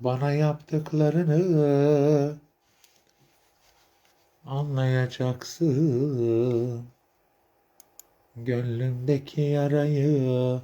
Bana yaptıklarını anlayacaksın. Gönlümdeki yarayı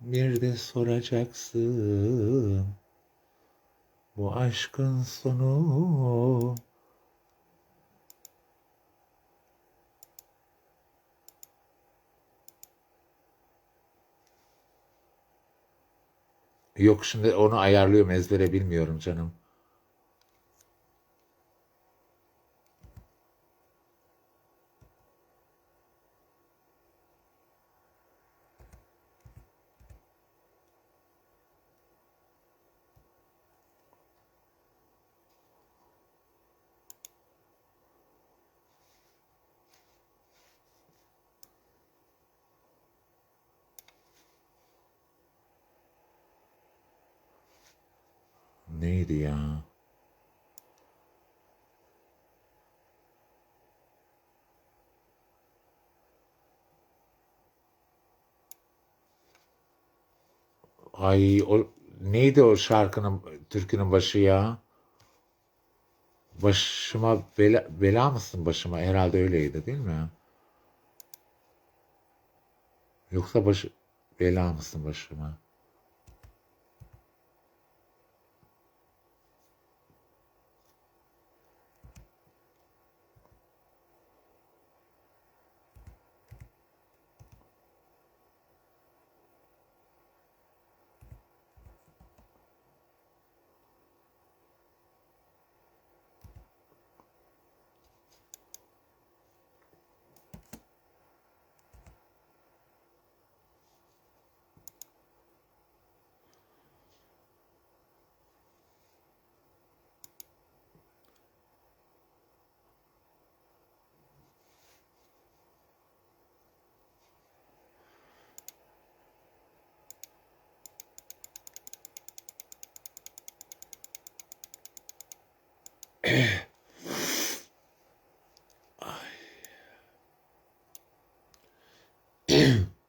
bir de soracaksın. Bu aşkın sonu Yok şimdi onu ayarlıyorum ezbere bilmiyorum canım. Neydi ya? Ay o neydi o şarkının türkünün başı ya? Başıma bela, bela mısın başıma? Herhalde öyleydi değil mi? Yoksa başı bela mısın başıma?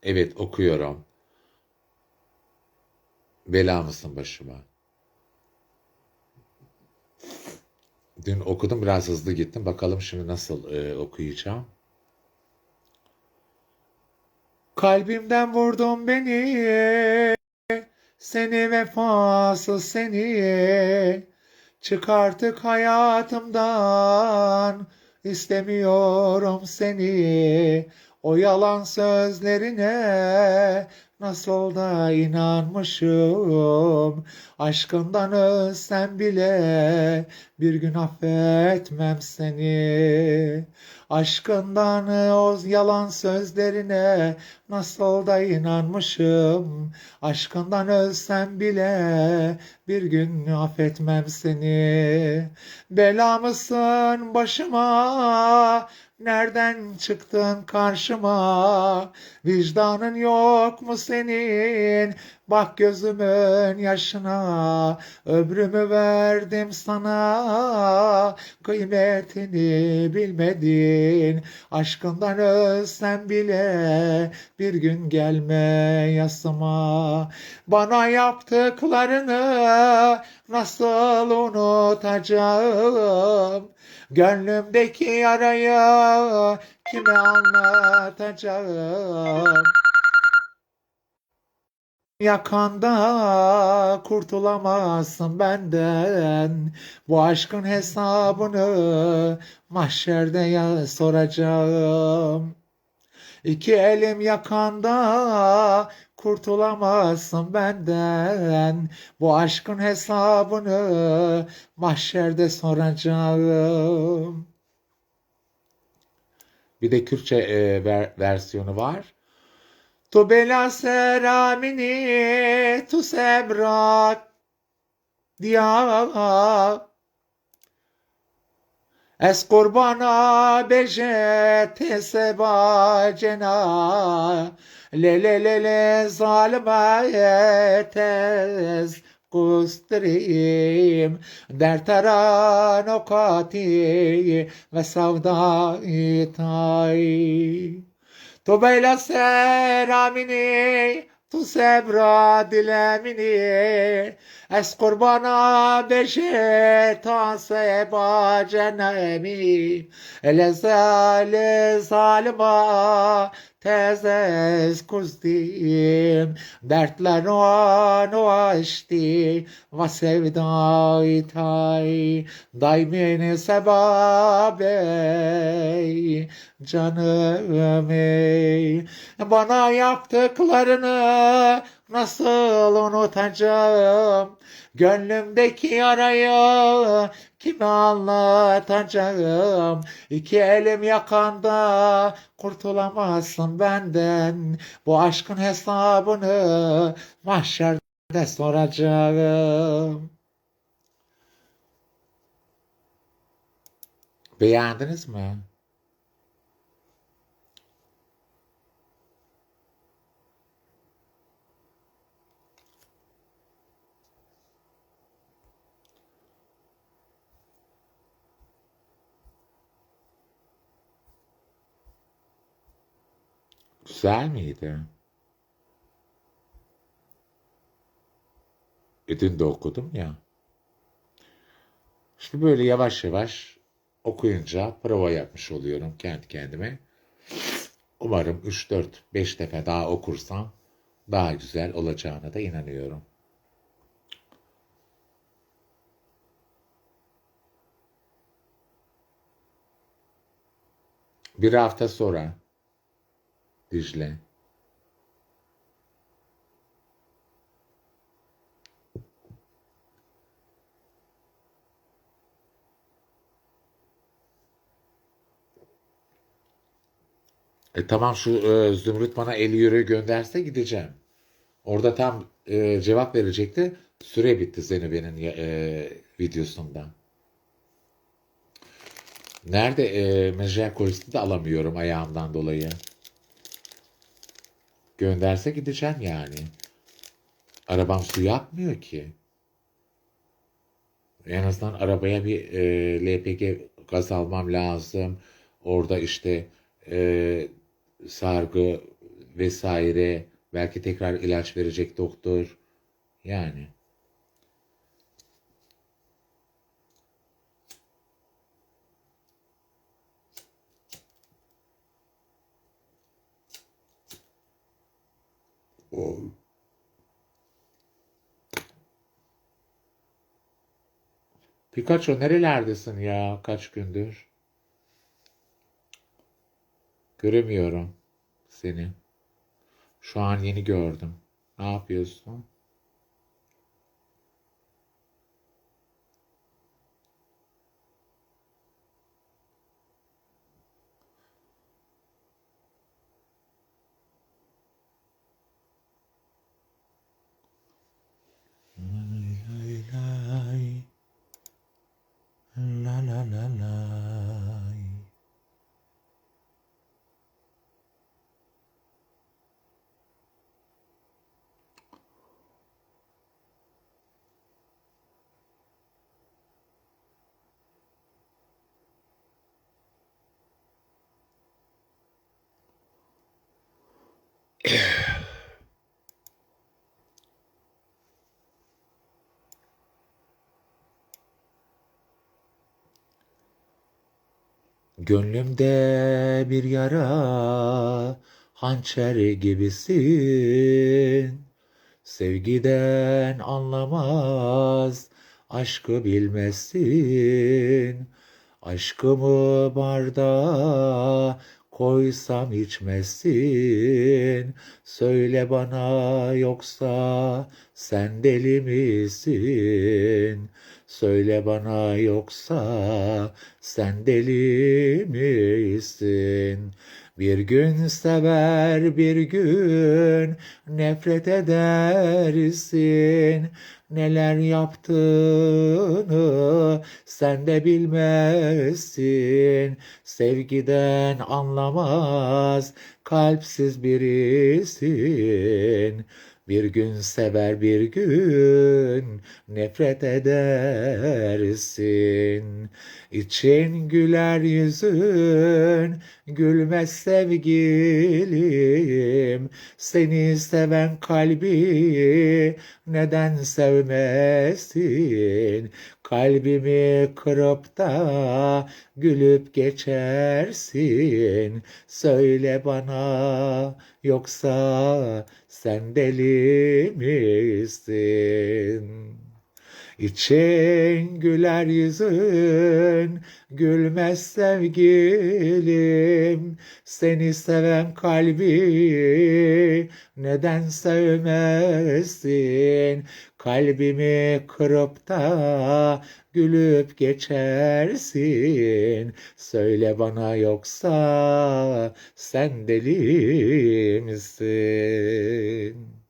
Evet okuyorum. Bela mısın başıma? Dün okudum biraz hızlı gittim. Bakalım şimdi nasıl e, okuyacağım. Kalbimden vurdun beni, seni vefasız seni. Çık artık hayatımdan, istemiyorum seni. O yalan sözlerine nasıl da inanmışım. Aşkından ölsem bile bir gün affetmem seni. Aşkından o yalan sözlerine nasıl da inanmışım. Aşkından ölsem bile bir gün affetmem seni. Bela mısın başıma? Nereden çıktın karşıma? Vicdanın yok mu senin? Bak gözümün yaşına, ömrümü verdim sana. Kıymetini bilmedin, aşkından ölsem bile bir gün gelme yasıma. Bana yaptıklarını nasıl unutacağım? Gönlümdeki yarayı kime anlatacağım? Yakanda kurtulamazsın benden. Bu aşkın hesabını mahşerde ya soracağım. İki elim yakanda kurtulamazsın benden. Bu aşkın hesabını mahşerde soracağım. Bir de Kürtçe e, ver- versiyonu var. Tu bela seramini tu sebrak diya Ez kurbana bejete sebacena Le le le le zalime tez kustrim. Der taran okati ve savdai tay Tu beyla seramini Tu sebra dilemini Ez kurbana beşe ta seba cenemi Ele zale salma tezes kuzdim Dertler o o açtı Va sevdayı tay Daimini sebabey Canım ey Bana yaptıklarını Nasıl unutacağım? Gönlümdeki yarayı kime anlatacağım? İki elim yakanda kurtulamazsın benden. Bu aşkın hesabını mahşerde soracağım. Beğendiniz mi? Güzel miydi? E dün de okudum ya. İşte böyle yavaş yavaş okuyunca prova yapmış oluyorum kendi kendime. Umarım 3, 4, 5 defa daha okursam daha güzel olacağına da inanıyorum. Bir hafta sonra Dicle. E tamam şu e, Zümrüt bana 50 euro gönderse gideceğim. Orada tam e, cevap verecekti. Süre bitti Zeynep'in e, videosunda. Nerede e, menajer kolisi de alamıyorum ayağımdan dolayı. Gönderse gideceğim yani. Arabam su yapmıyor ki. En azından arabaya bir e, LPG gaz almam lazım. Orada işte e, sargı vesaire belki tekrar ilaç verecek doktor. Yani. O Pikachu nerelerdesin ya kaç gündür? Göremiyorum seni. Şu an yeni gördüm. Ne yapıyorsun? Gönlümde bir yara hançer gibisin. Sevgiden anlamaz, aşkı bilmezsin. Aşkımı bardağa koysam içmezsin. Söyle bana yoksa sen deli misin? Söyle bana yoksa sen deli misin? Bir gün sever bir gün nefret edersin. Neler yaptığını sen de bilmezsin. Sevgiden anlamaz kalpsiz birisin. Bir gün sever bir gün nefret edersin. İçin güler yüzün gülmez sevgilim. Seni seven kalbi neden sevmezsin? Kalbimi kırıp da gülüp geçersin. Söyle bana yoksa sen deli misin? İçin güler yüzün gülmez sevgilim seni seven kalbi neden sevmezsin kalbimi kırıp da gülüp geçersin söyle bana yoksa sen deli misin?